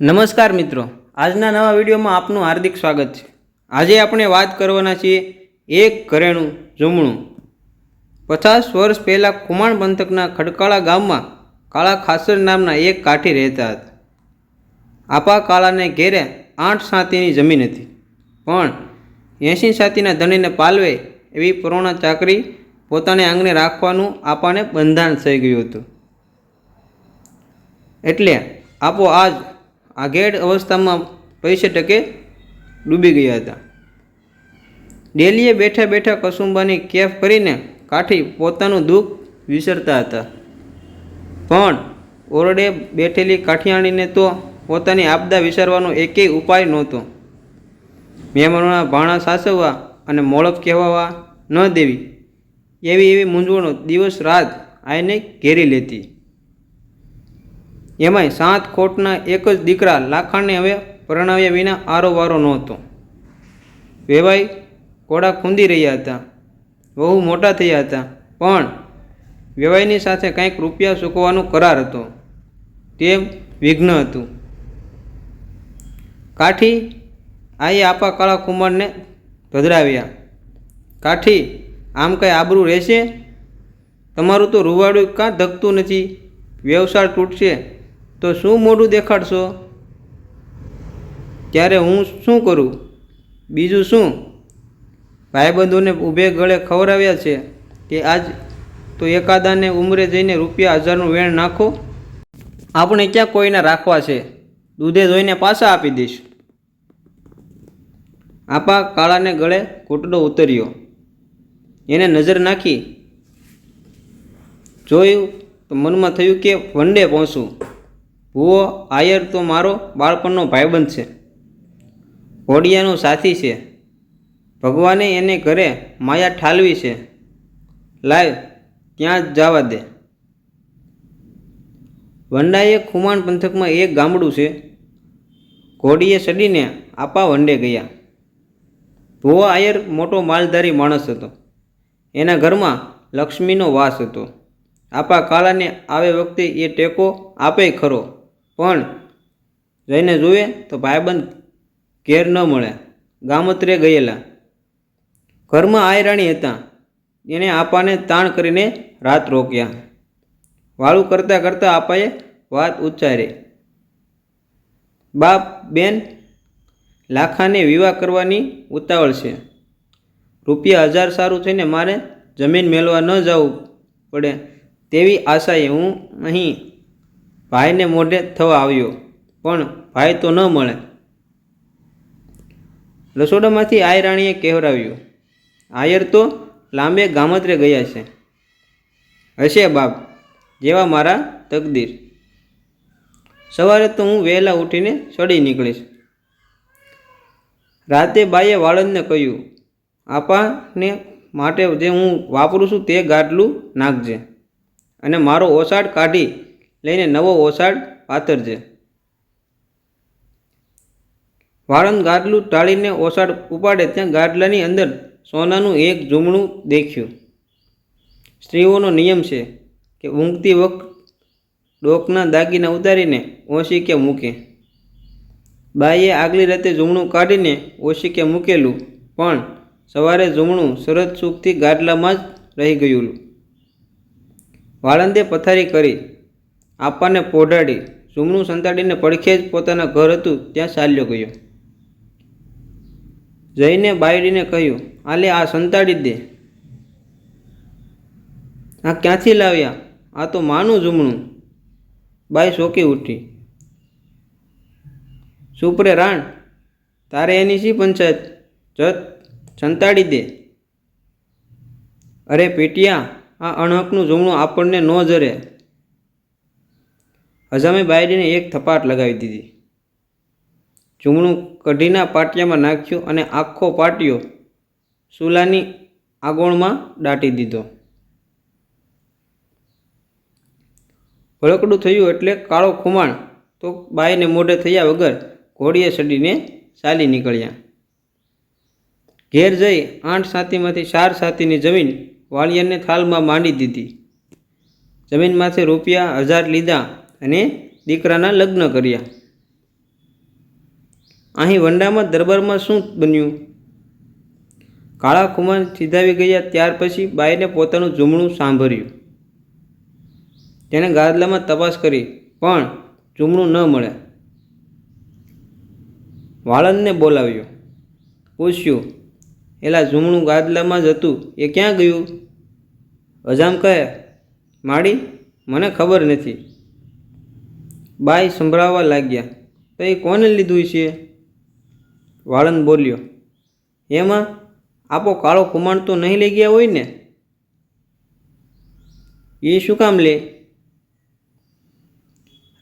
નમસ્કાર મિત્રો. આજના નવા વિડીયોમાં આપનું હાર્દિક સ્વાગત છે. આજે આપણે વાત કરવાના છીએ એક ઘરેણું જમણું. પચાસ વર્ષ પહેલાં કુમાણ પંથકના ખડકાળા ગામમાં કાળા ખાસર નામના એક કાઠી રહેતા હતા. આપા કાળાને ઘેરે આઠ સાતીની જમીન હતી. પણ એંશી સાતીના ધણીને પાલવે એવી પરોણા ચાકરી પોતાને આંગણે રાખવાનું આપાને બંધાણ થઈ ગયું હતું. એટલે આપો આજ આઘેડ અવસ્થામાં પૈસે ટકે ડૂબી ગયા હતા. ડેલીએ બેઠા બેઠા કસુંબાની કેફ કરીને કાઠી પોતાનું દુઃખ વિસરતા હતા. પણ ઓરડે બેઠેલી કાઠિયાણીને તો પોતાની આપદા વિસરવાનો એકેય ઉપાય નહોતો. મહેમાનોના ભાણા સાસવવા અને મોળપ કહેવાવા ન દેવી. એવી એવી મૂંઝવણો દિવસ રાત આઈને ઘેરી લેતી. એમાંય સાત ખોટના એક જ દીકરા લાખાણને હવે પરણાવ્યા વિના આરોવારો નહોતો. વેવાઈ ઘોડા ખૂંદી રહ્યા હતા. બહુ મોટા થયા હતા. પણ વેવાઈની સાથે કંઈક રૂપિયા ચૂકવવાનો કરાર હતો. તે વિઘ્ન હતું. કાઠી આઈ આપા કાળા કુંભારને ધધરાવ્યા. કાઠી, આમ કંઈ આબરૂ રહેશે? તમારું તો રૂવાડું કાં ધકતું નથી? વ્યવસાય તૂટશે? તો શું મોઢું દેખાડશો? ત્યારે હું શું કરું? બીજું શું? ભાઈબંધોને ઊભે ગળે ખવડાવ્યા છે કે આજ તો એકાદાને ઉંમરે જઈને રૂપિયા હજારનું વેણ નાખો? આપણે ક્યાં કોઈને રાખવા છે? દૂધે ધોઈને પાછા આપી દઈશ. આપા કાળાને ગળે ઘૂંટડો ઉતર્યો. એને નજર નાખી. જોયું તો મનમાં થયું કે વનડે પહોંચું. ભૂવો, આયર તો મારો બાળપણનો ભાઈબંધ છે. ઘોડિયાનો સાથી છે. ભગવાને એને ઘરે માયા ઠાલવી છે. લાય ત્યાં જ જવા દે. વંડાએ ખુમાણ પંથકમાં એક ગામડું છે. ઘોડીએ ચડીને આપા વંડે ગયા. ભુવો, આયર મોટો માલધારી માણસ હતો. એના ઘરમાં લક્ષ્મીનો વાસ હતો. આપા કાળાને આવે વખતે એ ટેકો આપે ખરો. પણ જઈને જોઈએ તો ભાઈબંધ ઘેર ન મળે. ગામત્રે ગયેલા. ઘરમાં આયરાણી હતા. એને આપાને તાણ કરીને રાત રોક્યા. વાળું કરતાં કરતાં આપાએ વાત ઉચ્ચારી. બાપ, બેન, લાખાને વિવાહ કરવાની ઉતાવળ છે. રૂપિયા હજાર સારું થઈને મારે જમીન મેળવા ન જવું પડે તેવી આશાએ હું અહીં ભાઈને મોઢે થવા આવ્યો, પણ ભાઈ તો ન મળે. રસોડામાંથી આયરાણીએ કહેવરાવ્યું, આયર તો લાંબે ગામત્રે ગયા છે. હશે બાપ, જેવા મારા તકદીર. સવારે તો હું વહેલા ઉઠીને ચડી નીકળીશ. રાતે બાઈએ વાળંદને કહ્યું, આપાને માટે જે હું વાપરું છું તે ગાટલું નાખજે અને મારો ઓસાડ કાઢી લઈને નવો ઓસાડ પાથરજે વાળંદ ગાડલું ટાળીને ઓસાડ ઉપાડે ત્યાં ગાડલાની અંદર સોનાનું એક ઝૂમણું દેખ્યું. સ્ત્રીઓનો નિયમ છે કે ઊંઘતી વખત ડોકના દાગીના ઉતારીને ઓશીકે મૂકે. બાઈએ આગલી રાતે ઝૂમણું કાઢીને ઓશીકે મૂકેલું, પણ સવારે ઝૂમણું સરદ સુખથી ગાડલામાં જ રહી ગયેલું. વાળંદે પથારી કરી આપાને પોઢાડી ઝુમણું સંતાડીને પડખે જ પોતાના ઘર હતું, ત્યાં ચાલ્યો ગયો. જઈને બાયડીને કહ્યું, આલે, આ સંતાડી દે. આ ક્યાંથી લાવ્યા? આ તો માનું ઝુમણું બાઈ શોકી ઉઠી. સુપરે રાણ? તારે એની શી પંચાયત? જત, સંતાડી દે. અરે, પેટિયા, આ અણહકનું ઝુમણું આપણને ન જરે. હજામે બાયડીને એક થપાટ લગાવી દીધી. જુમણું કઢીના પાટિયામાં નાખ્યું અને આખો પાટિયો ચૂલાની આગોળમાં દાટી દીધો. ભળકડું થયું એટલે કાળો ખુમાણ તો બાઈને મોઢે થયા વગર ઘોડીએ ચડીને ચાલી નીકળ્યા. ઘેર જઈ આઠ સાતીમાંથી ચાર સાતીની જમીન વાળિયાને થાલમાં માંડી દીધી. જમીનમાંથી રૂપિયા હજાર લીધા અને દીકરાના લગ્ન કર્યા. અહીં વંડામાં દરબારમાં શું બન્યું? કાળા કુમાર સિધાવી ગયા ત્યાર પછી બાઈને પોતાનું જુમણું સાંભળ્યું. તેણે ગાદલામાં તપાસ કરી, પણ જુમણું ન મળે. વાળંદને બોલાવ્યો. પૂછ્યું, એલા જુમણું ગાદલામાં જ હતું? એ ક્યાં ગયું? અજામ કહે, માડી, મને ખબર નથી. બાઈ સંભળાવવા લાગ્યા. તો એ કોને લીધું છે? વાળંદ બોલ્યો એમાં આપો કાળો કુમાણ તો નહીં લઈ ગયા હોય ને? એ શું કામ લે?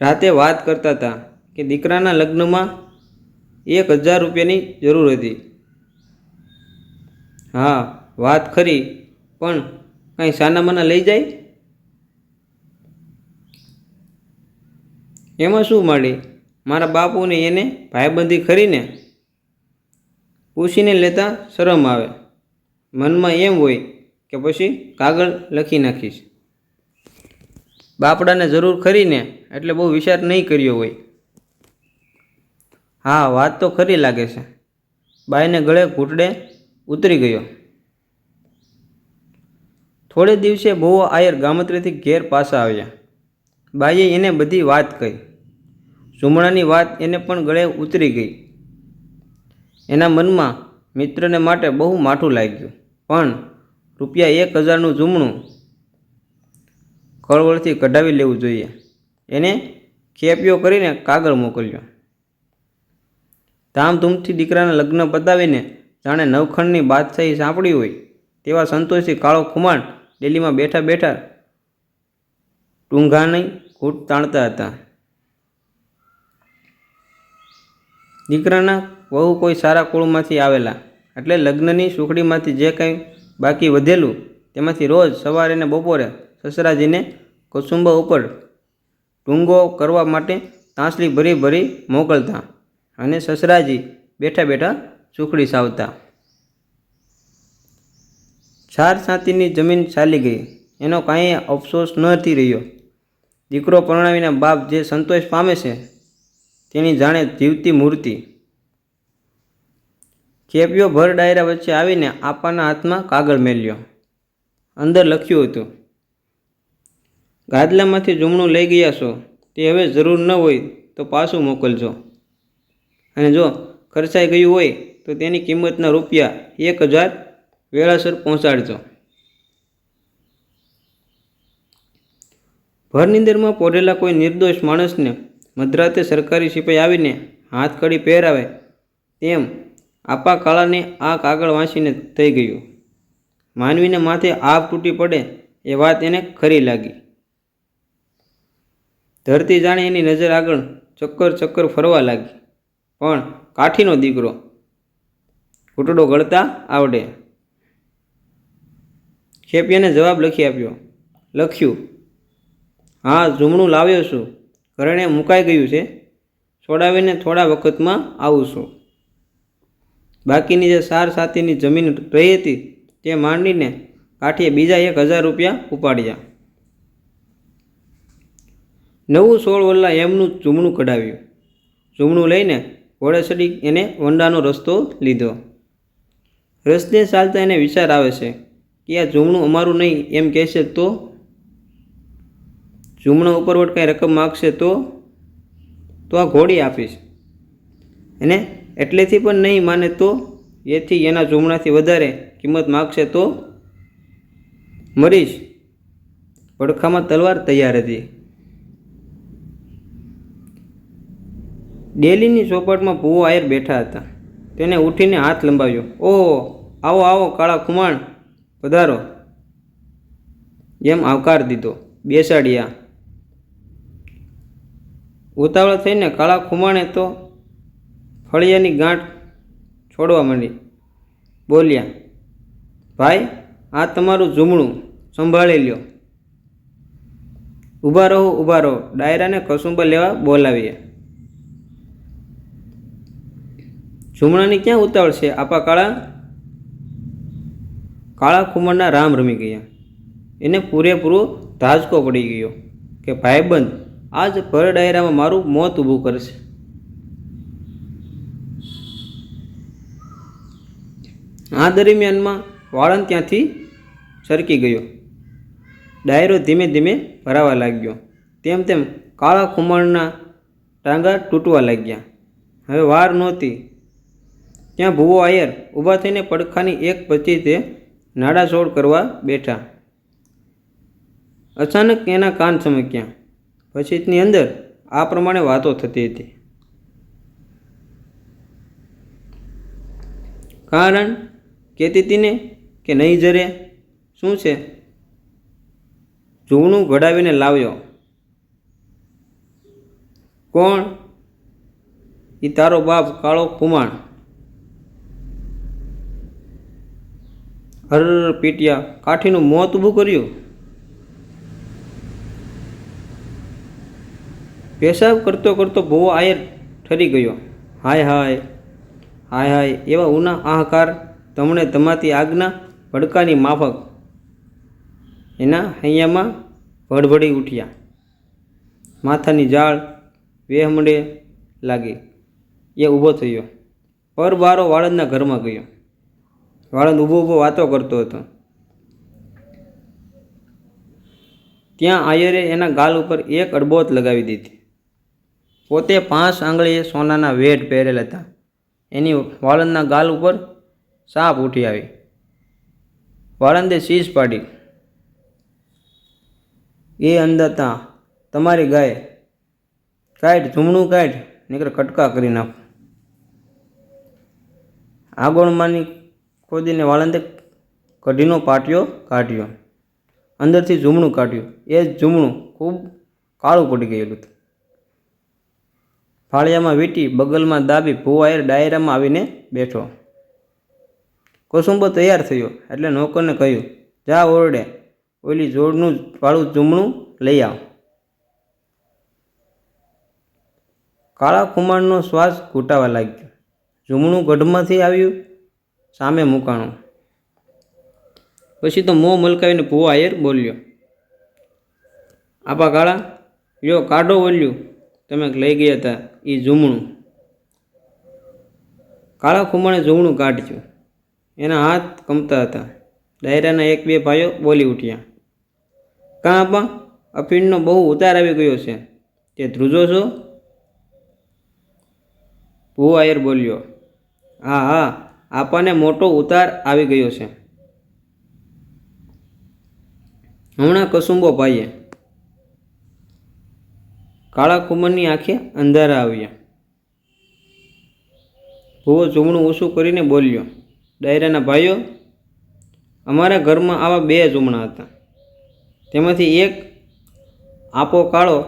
રાતે વાત કરતા હતા કે દીકરાના લગ્નમાં એક હજાર રૂપિયાની જરૂર હતી. હા, વાત ખરી, પણ કાંઈ સાનામાના લઈ જાય? એમાં શું માંડી? મારા બાપુને એને ભાઈબંધી ખરીને પૂછીને લેતા શરમ આવે. મનમાં એમ હોય કે પછી કાગળ લખી નાખીશ. બાપડાને જરૂર ખરીને એટલે બહુ વિચાર નહીં કર્યો હોય. હા, વાત તો ખરી લાગે છે. બાઈને ગળે ઘૂંટડે ઉતરી ગયો. થોડે દિવસે બહુ આયર ગામત્રેથી ઘેર પાછા આવ્યા. બાઈએ એને બધી વાત કહી. ઝુમણાની વાત એને પણ ગળે ઉતરી ગઈ. એના મનમાં મિત્રને માટે બહુ માઠું લાગ્યું. પણ રૂપિયા એક હજારનું જૂમણું કળવળથી કઢાવી લેવું જોઈએ. એને ખેપિયો કરીને કાગળ મોકલ્યો. ધામધૂમથી દીકરાના લગ્ન પતાવીને જાણે નવખંડની બાદશાહી સાંપડી હોય તેવા સંતોષી કાળો ખુમાણ ડેલીમાં બેઠા બેઠા ટૂંઘાની ઘૂંટ તાણતા હતા. દીકરાના વહુ કોઈ સારા કુળમાંથી આવેલા, એટલે લગ્નની સુખડીમાંથી જે કંઈ બાકી વધેલું, તેમાંથી રોજ સવારે ને બપોરે સસરાજીને કસુંબા ઉપર ટૂંગો કરવા માટે તાંસલી ભરી ભરી મોકલતા અને સસરાજી બેઠા બેઠા સુખડી સાવતા. ચાર સાતીની જમીન ચાલી ગઈ. એનો કાંઈ અફસોસ નથી રહ્યો. દીકરો પરણાવીને બાપ જે સંતોષ પામે છે, તેની જાણે જીવતી મૂર્તિ. ખેપિયો ભર ડાયરા વચ્ચે આવીને આપાના હાથમાં કાગળ મેલ્યો. અંદર લખ્યું હતું, ગાદલામાંથી જમણું લઈ ગયા છો, તે હવે જરૂર ન હોય તો પાછું મોકલજો. અને જો ખર્ચાઈ ગયું હોય તો તેની કિંમતના રૂપિયા એક હજાર વેળાસર પહોંચાડજો. ભરનિંદરમાં પોઢેલા કોઈ નિર્દોષ માણસને મધરાતે સરકારી સિપાઈ આવીને હાથ કડી પહેરાવે તેમ આપા કાળાને આ કાગળ વાંચીને થઈ ગયું. માનવીને માથે આગ તૂટી પડે એ વાત એને ખરી લાગી. ધરતી જાણે એની નજર આગળ ચક્કર ચક્કર ફરવા લાગી. પણ કાઠીનો દીકરો ઘૂંટડો ગળતા આવડે. ખેપિયાને જવાબ લખી આપ્યો, લખ્યું હા જૂમણું લાવ્યો છું. ઘરેણે મુકાઈ ગયું છે. છોડાવીને થોડા વખતમાં આવું છું. બાકીની જે સાર સાથીની જમીન રહી હતી, તે માંડીને કાઠીએ બીજા એક હજાર રૂપિયા ઉપાડ્યા. નવું સોળ વલ્લા એમનું જૂમણું કઢાવ્યું. જૂમણું લઈને ઘોડે ચડી એને વંડાનો રસ્તો લીધો. રસ્તે ચાલતા એને વિચાર આવે છે કે આ જૂમણું અમારું નહીં એમ કહેશે તો જૂમણા ઉપરવટ કંઈ રકમ માગશે તો? તો આ ઘોડી આપીશ અને એટલેથી પણ નહીં માને તો? એથી એના જુમણાથી વધારે કિંમત માગશે તો? મરીશ પડખામાં તલવાર તૈયાર હતી. ડેલીની ચોપાટમાં ભૂવો આયર બેઠા હતા. તેને ઉઠીને હાથ લંબાવ્યો. ઓહો, આવો આવો, કાળા ખુમાણ, પધારો. એમ આવકાર દીધો. બેસાડ્યા. ઉતાવળ થઈને કાળા ખુમાણે તો ફળિયાની ગાંઠ છોડવા માંડી. બોલ્યા, ભાઈ, આ તમારું ઝૂમણું સંભાળી લ્યો. ઊભા રહો ઊભા રહો, ડાયરાને કસુંબા લેવા બોલાવીએ. ઝૂમણાની ક્યાં ઉતાવળ છે? આપા કાળા કાળા ખુમણના રામ રમી ગયા. એને પૂરેપૂરો ધાજકો પડી ગયો કે, ભાઈબંધ આજ ભર ડાયરામાં મારું મોત ઊભું કરશે. આ દરમિયાનમાં વાળંદ ત્યાંથી સરકી ગયો. ડાયરો ધીમે ધીમે ભરાવા લાગ્યો. તેમ તેમ કાળા ખુમણના ટાંગા તૂટવા લાગ્યા. હવે વાર નહોતી. ત્યાં ભૂવો આયર ઊભા થઈને પડખાની એક પછી તે નાડાસોડ કરવા બેઠા. અચાનક એના કાન ચમક્યા. પછીની અંદર આ પ્રમાણે વાતો થતી હતી. કારણ કહેતી હતી કે નહીં જરે, શું છે? જૂનું ઘડાવીને લાવ્યો. કોણ? એ તારો બાપ કાળો કુમાણ હર પીટિયા કાઠીનું મોત ઊભું કર્યું. પેશાબ કરતો કરતો બહુ આયર ઠરી ગયો. હાય હાય હાય હાય, એવા ઉના આહાકાર તમને તમાતી આગના ભડકાની માફક. એના હૈયામાં ભડભડી ઉઠ્યા. માથાની જાળ વેહમડે લાગી. એ ઊભો થયો. પરબારો વાળંદના ઘરમાં ગયો. વાળંદ ઊભો ઊભો વાતો કરતો હતો. ત્યાં આયરે એના ગાલ ઉપર એક અડબોત લગાવી દીધી. પોતે પાંચ આંગળીએ સોનાના વેઢ પહેરેલ હતા. એની વાળંદના ગાલ ઉપર સાપ ઉઠી આવી. વાળંદે શીશ પાડી. એ અંદતા તમારી ગાય, કાઢ ઝૂમણું કાઢ, નીકળે કટકા કરી નાખ. આગોળમાંની ખોદીને વાળંદે કઢીનો પાટિયો કાઢ્યો. અંદરથી ઝૂમણું કાઢ્યું. એ ઝૂમણું ખૂબ કાળું પડી ગયેલું હતું. ફાળિયામાં વીંટી બગલમાં દાબી ભુવાયર ડાયરામાં આવીને બેઠો. કોસુંબો તૈયાર થયો એટલે નોકરને કહ્યું, જા ઓરડે, ઓલી જોડનું વાળું ઝૂમણું લઈ આવ. કાળા કુમારનો શ્વાસ ઘૂંટાવા લાગ્યો. ઝૂમણું ગઢમાંથી આવ્યું, સામે મૂકાણું. પછી તો મોં મલકાવીને ભૂવા આયર બોલ્યો, આપા કાળા, યો કાઢો ઓલ્યું. તમે લઈ ગયા હતા એ ઝૂમણું. કાળા ખુમાણે ઝૂમણું કાઢ્યું. એના હાથ કમતા હતા. ડાયરાના એક બે ભાઈઓ બોલી ઉઠ્યા. કાં આપા અફીણનો બહુ ઉતાર આવી ગયો છે. તે ધ્રુજો છો? ભૂ આયર બોલ્યો. હા હા આપાને મોટો ઉતાર આવી ગયો છે. હમણાં કસુંબો ભાઈએ કાળા કુમરની આંખે અંધારા આવ્યા. ભૂવો ઝૂમણું ઓછું કરીને બોલ્યો, ડાયરાના ભાઈઓ, અમારા ઘરમાં આવા બે જુમણા હતા. તેમાંથી એક આપો કાળો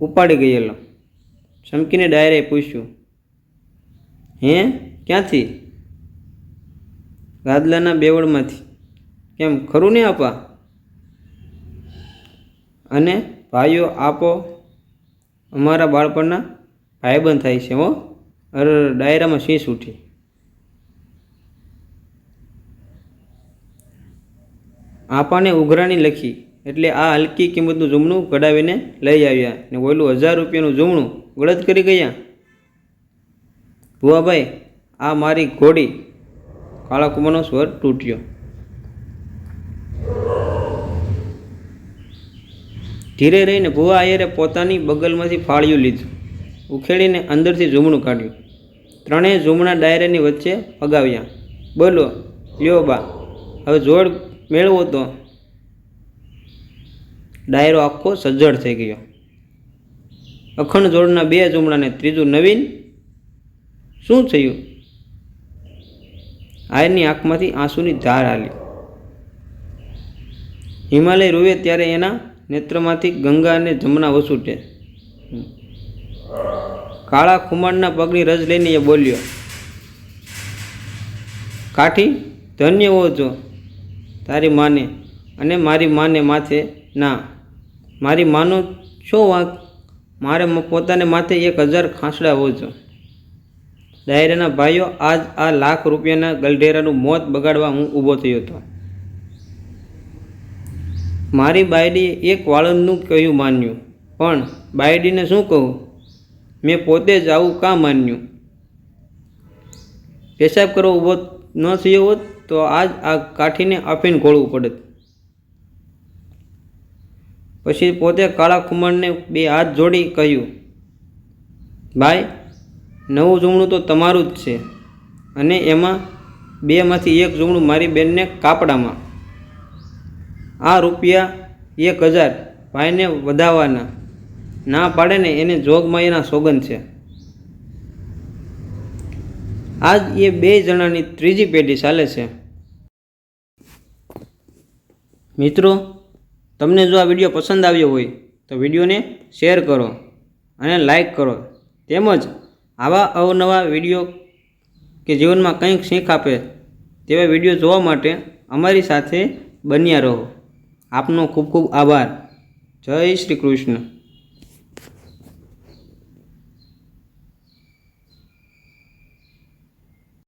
ઉપાડી ગયેલો. ચમકીને ડાયરે પૂછ્યું, હે, ક્યાંથી? ગાદલાના બેવડમાંથી. કેમ ખરું ને, આપા? અને ભાઈઓ, આપો અમારા બાળપણના ભાઈબંધ થાય છે, હો. અરે, ડાયરામાં શીશ ઉઠી. આપાને ઉઘરાણી લખી, એટલે આ હલકી કિંમતનું જમણું કઢાવીને લઈ આવ્યા ને ઓલું હજાર રૂપિયાનું જમણું ગળદ કરી ગયા. ભુવાભાઈ, આ મારી ઘોડી કાળા કુમારનો સ્વર તૂટ્યો. ધીરે રહીને ભુવા આયરે પોતાની બગલમાંથી ફાળિયું લીધું. ઉખેડીને અંદરથી ઝૂમણું કાઢ્યું. ત્રણેય ઝૂમણા ડાયરાની વચ્ચે પગાવ્યા બોલો, લ્યો બા, હવે જોડ મેળવો તો. ડાયરો આખો સજ્જડ થઈ ગયો. અખંડ જોડના બે ઝૂમણાને ત્રીજું નવીન. શું થયું? આયરની આંખમાંથી આંસુની ધાર હાલી હિમાલય રૂવે ત્યારે એના નેત્રમાંથી ગંગા અને જમના વસૂટે. કાળા ખુમાણના પગની રજ લઈને એ બોલ્યો, કાઠી, ધન્ય હો છો તારી માને અને મારી માને માથે ના. મારી માનો શું વાંક? મારે પોતાને માથે એક હજાર ખાંસડા હોજો ડાયરાના ભાઈઓ, આજ આ લાખ રૂપિયાના ગલઢેરાનું મોત બગાડવા હું ઊભો થયો હતો. મારી બાયડીએ એક વાળંદનું કહ્યું માન્યું? પણ બાયડીને શું કહું? મેં પોતે જ આવું કાં માન્યું? પેશાબ કરવો ઊભો ન થયો હોત તો આજ આ કાઠીને આફીને ઘોળવું પડત. પછી પોતે કાળા ખુમણને બે હાથ જોડી કહ્યું, ભાઈ, નવું જમણું તો તમારું જ છે. અને એમાં બેમાંથી એક જમણું મારી બેનને કાપડામાં. આ રૂપિયા એક હજાર ભાઈને વધાવવાના. ના પાડે ને એને જોગમાયાના સોગંદ છે. આજ એ બે જણાની ત્રીજી પેઢી ચાલે છે. મિત્રો, તમને જો આ વીડિયો પસંદ આવ્યો હોય, તો વિડીયોને શેર કરો અને લાઈક કરો. તેમજ આવા અવનવા વીડિયો કે જીવનમાં કંઈક શીખ આપે, તેવા વીડિયો જોવા માટે અમારી સાથે બન્યા રહો. આપનો ખૂબ ખૂબ આભાર. જય શ્રી કૃષ્ણ.